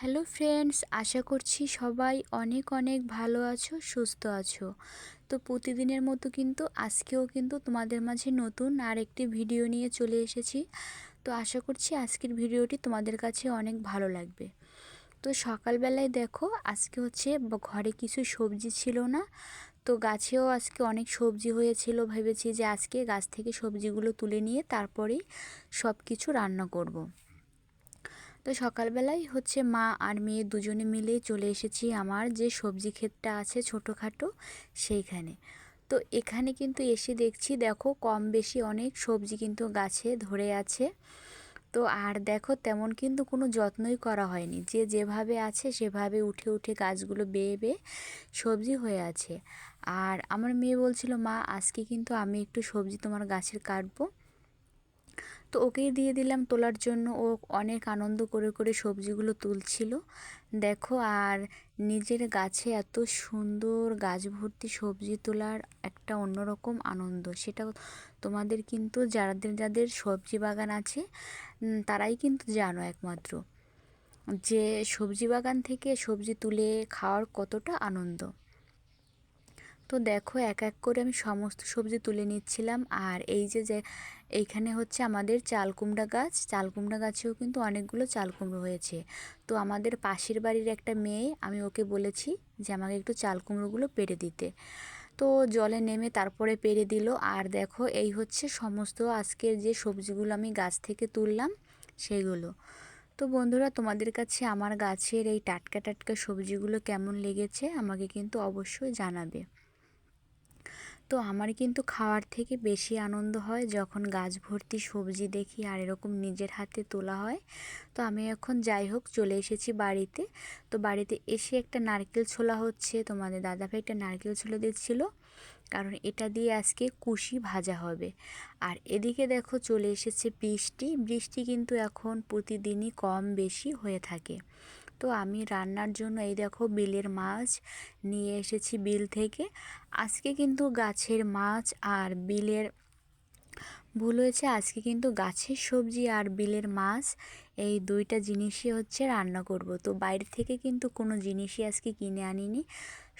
Hello friends, আশা করছি সবাই অনেক অনেক ভালো আছো, সুস্থ আছো। তো প্রতিদিনের মতো কিন্তু আজকেও কিন্তু তোমাদের মাঝে নতুন আর একটি ভিডিও নিয়ে চলে এসেছি। তো আশা করছি আজকের ভিডিওটি তোমাদের কাছে অনেক ভালো লাগবে। তো সকালবেলায় দেখো, আজকে হচ্ছে ঘরে কিছু সবজি ছিল না। তো গাছেও আজকে অনেক সবজি হয়েছিল, ভেবেছি যে আজকে গাছ থেকে সবজিগুলো তুলে নিয়ে তারপরেই সব কিছু রান্না করব। তো সকালবেলায় হচ্ছে মা আর মেয়ে দুজনে মিলে চলে এসেছি আমার যে সবজি ক্ষেতটা আছে ছোটোখাটো সেইখানে। তো এখানে কিন্তু এসে দেখছি দেখো কম বেশি অনেক সবজি কিন্তু গাছে ধরে আছে। তো আর দেখো তেমন কিন্তু কোনো যত্নই করা হয়নি। যে যেভাবে আছে সেভাবে উঠে উঠে গাছগুলো বেয়ে বেয়ে সবজি হয়ে আছে। আর আমার মেয়ে বলছিল, মা, আজকে কিন্তু আমি একটু সবজি তোমার গাছের কাটবো। তো ওকেই দিয়ে দিলাম তোলার জন্য। ও অনেক আনন্দ করে করে সবজিগুলো তুলছিল। দেখো, আর নিজের গাছে এত সুন্দর গাছ ভর্তি সবজি তোলার একটা অন্যরকম আনন্দ। সেটা তোমাদের কিন্তু যাদের যাদের সবজি বাগান আছে তারাই কিন্তু জানো একমাত্র যে সবজি বাগান থেকে সবজি তুলে খাওয়ার কতটা আনন্দ। তো দেখো এক এক করে আমি সমস্ত সবজি তুলে নিচ্ছিলাম। আর এই যে যে এইখানে হচ্ছে আমাদের চাল কুমড়া গাছ। চাল কুমড়া গাছেও কিন্তু অনেকগুলো চাল কুমড়ো হয়েছে। তো আমাদের পাশের বাড়ির একটা মেয়ে, আমি ওকে বলেছি যে আমাকে একটু চাল কুমড়োগুলো পেরে দিতে। তো জলে নেমে তারপরে পেরে দিল। আর দেখো এই হচ্ছে সমস্ত আজকের যে সবজিগুলো আমি গাছ থেকে তুললাম, সেগুলো। তো বন্ধুরা, তোমাদের কাছে আমার গাছের এই টাটকা টাটকা সবজিগুলো কেমন লেগেছে আমাকে কিন্তু অবশ্যই জানাবে। তো আমার কিন্তু খাওয়ার থেকে বেশি আনন্দ হয় যখন গাছ ভর্তি সবজি দেখি আর এরকম নিজের হাতে তোলা হয়। তো আমি এখন যাই হোক চলে এসেছি বাড়িতে। তো বাড়িতে এসে একটা নারকেল ছোলা হচ্ছে। তোমাদের দাদাভাই একটা নারকেল ছোলা দিচ্ছিল। কারণ এটা দিয়ে আজকে কুশি ভাজা হবে। আর এদিকে দেখো চলে এসেছে বৃষ্টি। বৃষ্টি কিন্তু এখন প্রতিদিনই কম বেশি হয়ে থাকে। তো আমি রান্নার জন্য এই দেখো বিলের মাছ নিয়ে এসেছি বিল থেকে। আজকে কিন্তু গাছের মাছ আর বিলের, ভুল হয়েছে, আজকে কিন্তু গাছের সবজি আর বিলের মাছ, এই দুইটা জিনিসই হচ্ছে রান্না করব। তো বাইরে থেকে কিন্তু কোনো জিনিসই আজকে কিনে আনিনি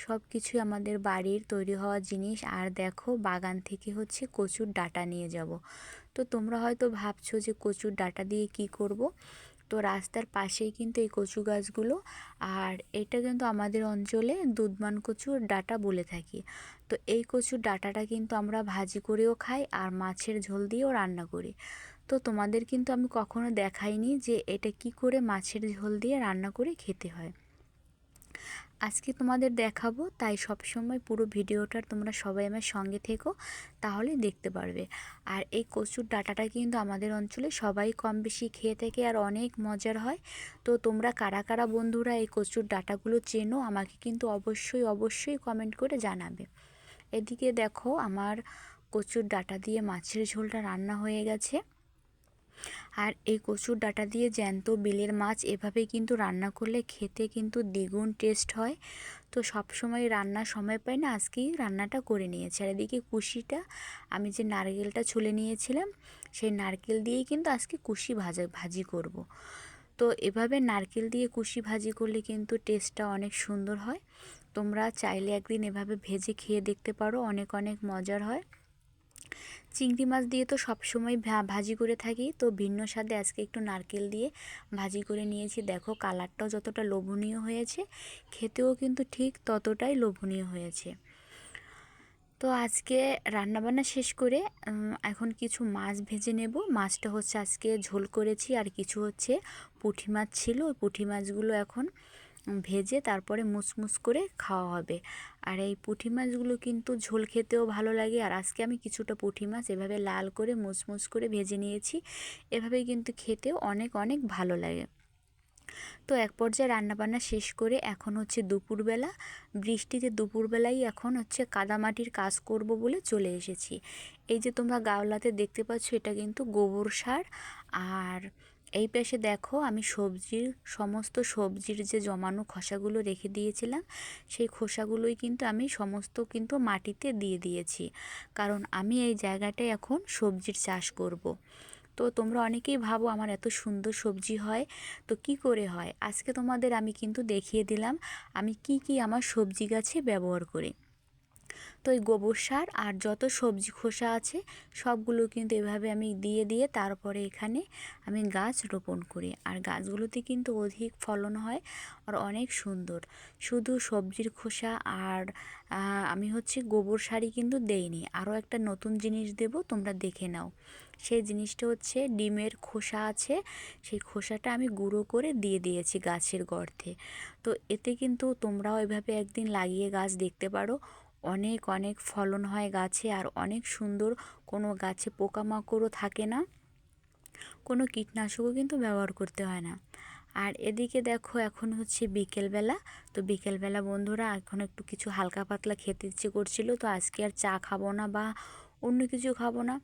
সব কিছুই আমাদের বাড়ির তৈরি হওয়া জিনিস। আর দেখো বাগান থেকে হচ্ছে কচুর ডাটা নিয়ে যাব। তো তোমরা হয়তো ভাবছ যে কচুর ডাটা দিয়ে কি করব? তো রাস্তার পাশেই কিন্তু এই কচু গাছগুলো। আর এটা কিন্তু আমাদের অঞ্চলে দুধমান কচুর ডাটা বলে থাকি। তো এই কচুর ডাটাটা কিন্তু আমরা ভাজি করেও খাই আর মাছের ঝোল দিয়েও রান্না করি। তো তোমাদের কিন্তু আমি কখনো দেখাইনি যে এটা কি করে মাছের ঝোল দিয়ে রান্না করে খেতে হয়। আজকে তোমাদের দেখাবো, তাই সবসময় পুরো ভিডিওটার তোমরা সবাই আমার সঙ্গে থেকো, তাহলে দেখতে পারবে। আর এই কচুর ডাটাটা কিন্তু আমাদের অঞ্চলে সবাই কম বেশি খেয়ে থাকে আর অনেক মজার হয়। তো তোমরা কারা কারা বন্ধুরা এই কচুর ডাটাগুলো চেনো, আমাকে কিন্তু অবশ্যই অবশ্যই কমেন্ট করে জানাবে। এদিকে দেখো, আমার কচুর ডাটা দিয়ে মাছের ঝোলটা রান্না হয়ে গেছে। আর এই কচুর ডাটা দিয়ে জ্যান্ত বিলের মাছ এভাবে কিন্তু রান্না করলে খেতে কিন্তু দ্বিগুণ টেস্ট হয়। তো সব সময় রান্না সময় পাই না, আজকেই রান্নাটা করে নিয়েছি। আর এদিকে কুশিটা আমি যে নারকেলটা ছুলে নিয়েছিলাম, সেই নারকেল দিয়েই কিন্তু আজকে কুশি ভাজা, ভাজি করব। তো এভাবে নারকেল দিয়ে কুশি ভাজি করলে কিন্তু টেস্টটা অনেক সুন্দর হয়। তোমরা চাইলে একদিন এভাবে ভেজে খেয়ে দেখতে পারো, অনেক অনেক মজার হয়। চিংড়ি মাছ দিয়ে তো সবসময় ভাজি করে থাকি। তো ভিন্ন স্বাদে আজকে একটু নারকেল দিয়ে ভাজি করে নিয়েছি। দেখো কালারটাও যতটা লোভনীয় হয়েছে, খেতেও কিন্তু ঠিক ততটাই লোভনীয় হয়েছে। তো আজকে রান্নাবান্না শেষ করে এখন কিছু মাছ ভেজে নেব। মাছটা হচ্ছে আজকে ঝোল করেছি, আর কিছু হচ্ছে পুঁটি মাছ ছিল। ওই পুঁটি মাছগুলো এখন ভেজে তারপরে মুসমুস করে খাওয়া হবে। আর এই পুঁটি মাছগুলো কিন্তু ঝোল খেতেও ভালো লাগে। আর আজকে আমি কিছুটা পুঁটি মাছ এভাবে লাল করে মুসমুস করে ভেজে নিয়েছি। এভাবে কিন্তু খেতেও অনেক অনেক ভালো লাগে। তো এক পর্যায়ে রান্নাবান্না শেষ করে এখন হচ্ছে দুপুরবেলা। বৃষ্টিতে দুপুরবেলাই এখন হচ্ছে কাদামাটির কাজ করব বলে চলে এসেছি। এই যে তোমরা গাওলাতে দেখতে পাচ্ছ, এটা কিন্তু গোবর সার। আর এই পাশে দেখো আমি সবজির, সমস্ত সবজির যে জমানো খোসাগুলো রেখে দিয়েছিলাম, সেই খোসাগুলোই কিন্তু আমি সমস্ত কিন্তু মাটিতে দিয়ে দিয়েছি। কারণ আমি এই জায়গাটায় এখন সবজির চাষ করব। তো তোমরা অনেকেই ভাবো আমার এত সুন্দর সবজি হয়, তো কি করে হয়? আজকে তোমাদের আমি কিন্তু দেখিয়ে দিলাম আমি কি কি আমার সবজি গাছে ব্যবহার করি। তো এই গোবর সার আর যত সবজি খোসা আছে, সবগুলো কিন্তু এভাবে আমি দিয়ে দিয়ে তারপরে এখানে আমি গাছ রোপণ করি। আর গাছগুলোতে কিন্তু অধিক ফলন হয় আর অনেক সুন্দর। শুধু সবজির খোসা আর আমি হচ্ছে গোবর সারই কিন্তু দেইনি। আরও একটা নতুন জিনিস দেব, তোমরা দেখে নাও। সেই জিনিসটা হচ্ছে ডিমের খোসা আছে, সেই খোসাটা আমি গুঁড়ো করে দিয়ে দিয়েছি গাছের গর্তে। তো এতে কিন্তু তোমরাও এভাবে একদিন লাগিয়ে গাছ দেখতে পারো। অনেক অনেক ফলন হয় গাছে আর অনেক সুন্দর কোনো গাছে পোকামাকড়ও থাকে না। কোনো কীটনাশকও কিন্তু ব্যবহার করতে হয় না। আর এদিকে দেখো এখন হচ্ছে বিকেলবেলা। তো বিকেলবেলা বন্ধুরা এখন একটু কিছু হালকা পাতলা খেতে ইচ্ছে করছিল। তো আজকে আর চা খাব না বা অন্য কিছু খাব না।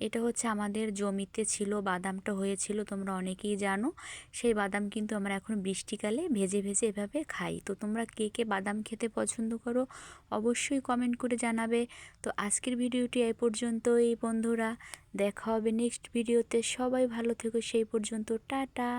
এটা হচ্ছে আমাদের জমিতে ছিল, বাদামটা হয়েছিল, তোমরা অনেকেই জানো। সেই বাদাম কিন্তু আমরা এখন বৃষ্টিকালে ভেজে ভেজে এভাবে খাই। তো তোমরা কে কে বাদাম খেতে পছন্দ করো অবশ্যই কমেন্ট করে জানাবে। তো আজকের ভিডিওটি এই পর্যন্তই বন্ধুরা। দেখা হবে নেক্সট ভিডিওতে সবাই ভালো থেকো, সেই পর্যন্ত। টাটা।